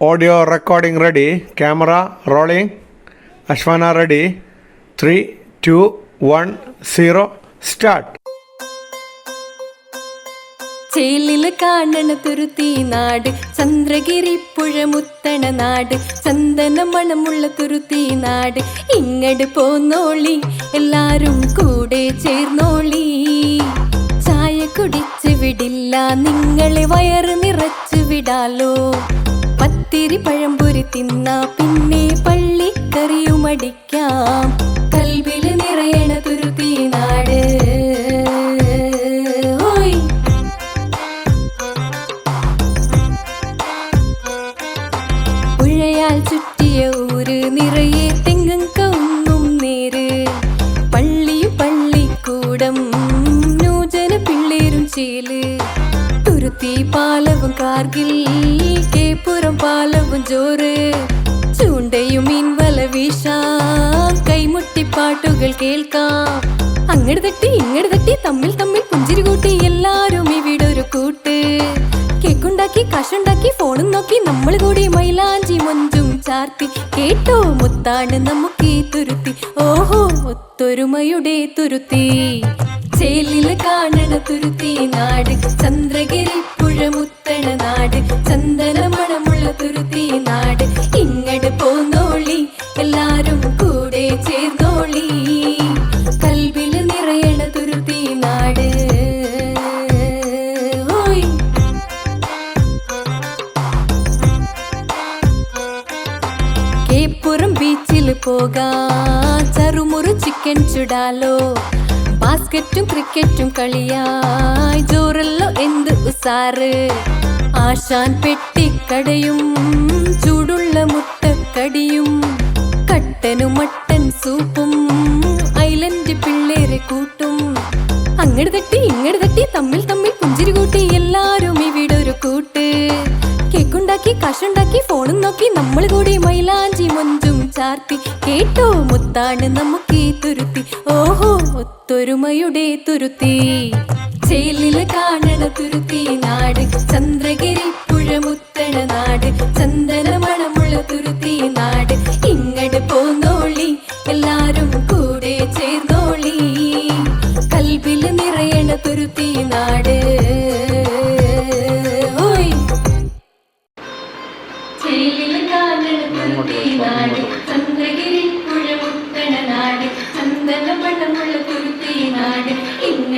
Audio recording ready camera rolling. അശ്വാന ready 3, 2, 1, 0. Start ചേലിൽ കാണണ തുരുത്തി നാട് ചന്ദ്രഗിരി പുഴ മുത്തണ നാട് ചന്ദന മണമുള്ള തുരുത്തി നാട് ഇങ്ങട് പോന്നോളി എല്ലാരും കൂടെ ചേർന്നോളി ചായ കുടിച്ച് വിടില്ല നിങ്ങളെ വയറ് നിറച്ചു വിടാലോ പത്തിരി പഴംപൊരി തിന്നാ പിന്നെ പള്ളിക്കറിയും കാർഗിൽ കേപ്പുറം പാലവും ചോറ് ചൂണ്ടയും മീൻവല വീശാം. കൈമുട്ടിപ്പാട്ടുകൾ കേൾക്കാം. അങ്ങട് തട്ടി ഇങ്ങട് തട്ടി തമ്മിൽ തമ്മിൽ പുഞ്ചിരി കൂട്ടി എല്ലാരും ഇവിടൊരു കൂട്ട്. കേക്കുണ്ടാക്കി കാശുണ്ടാക്കി ഫോണും നോക്കി നമ്മൾ കൂടി മൈലാഞ്ചി മൊഞ്ചും ചാർത്തി. കേട്ടോ മുത്താണ് നമുക്ക് തുരുത്തി. ഓഹോ ഒത്തൊരുമയുടെ തുരുത്തി. ചേലിൽ കാണണ തുരുത്തി നാട് ചന്ദ്രഗിരി ചന്ദന മണമുള്ള തുരുത്തി നാട്. ഇങ്ങട് പോന്നോളി എല്ലാരും കൂടെ ചേർന്നോളി. കൽവിൽ നിറയണ തുരുത്തി നാട്. കേപ്പുറം ബീച്ചിൽ പോകാ. ചറുമുറു ചിക്കൻ ചുടാലോ. ബാസ്കറ്റും ക്രിക്കറ്റും കളിയായി ജോറല്ലോ എന്ത് ഉസാറ്. ആശാൻ പെട്ടിക്കടയും ചൂടുള്ള മുട്ടക്കടിയും കട്ടനും മട്ടൻ സൂപ്പും ഐലൻഡ് പിള്ളേരെ കൂട്ടും. അങ്ങട് തട്ടി ഇങ്ങട് തട്ടി തമ്മിൽ തമ്മിൽ പുഞ്ചിരി കൂട്ടി എല്ലാരും ഒരു കൂട്ട്. കേക്കുണ്ടാക്കി കാശുണ്ടാക്കി ഫോണും നോക്കി നമ്മൾ കൂടി മൈലാഞ്ചി മൊഞ്ചും ചാർത്തി. കേട്ടോ മുത്താണ് നമുക്ക് ഈ തുരുത്തി. ഓഹോ ഒത്തൊരുമയുടെ തുരുത്തി. ചേലിൽ കാണണ തുരുത്തി നാട് ചന്ദ്രഗിരി നാട്. ചന്ദ്രഗിരി പുഴ മുത്തണ നാട്. ചന്ദന മണമുള്ള കുരുത്തി നാട്. ഇങ്ങട്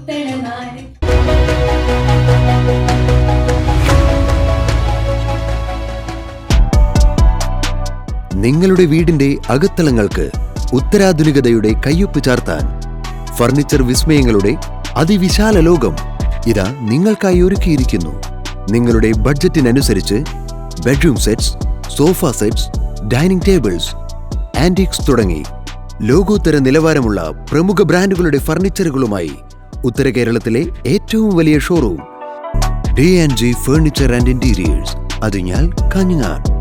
നിങ്ങളുടെ വീടിന്റെ അകത്തളങ്ങൾക്ക് ഉത്തരാധുനികതയുടെ കയ്യൊപ്പ് ചാർത്താൻ ഫർണിച്ചർ വിസ്മയങ്ങളുടെ അതിവിശാല ലോകം ഇതാ നിങ്ങൾക്കായി ഒരുക്കിയിരിക്കുന്നു. നിങ്ങളുടെ ബഡ്ജറ്റിനനുസരിച്ച് bedroom sets sofa sets dining tables antiques തുടങ്ങി ലോകോത്തര നിലവാരമുള്ള പ്രമുഖ ബ്രാൻഡുകളുടെ ഫർണിച്ചറുകളുമായി ഉത്തര കേരളത്തിലെ ഏറ്റവും വലിയ showroom. D and G furniture and interiors. Athinjal Kanhangad.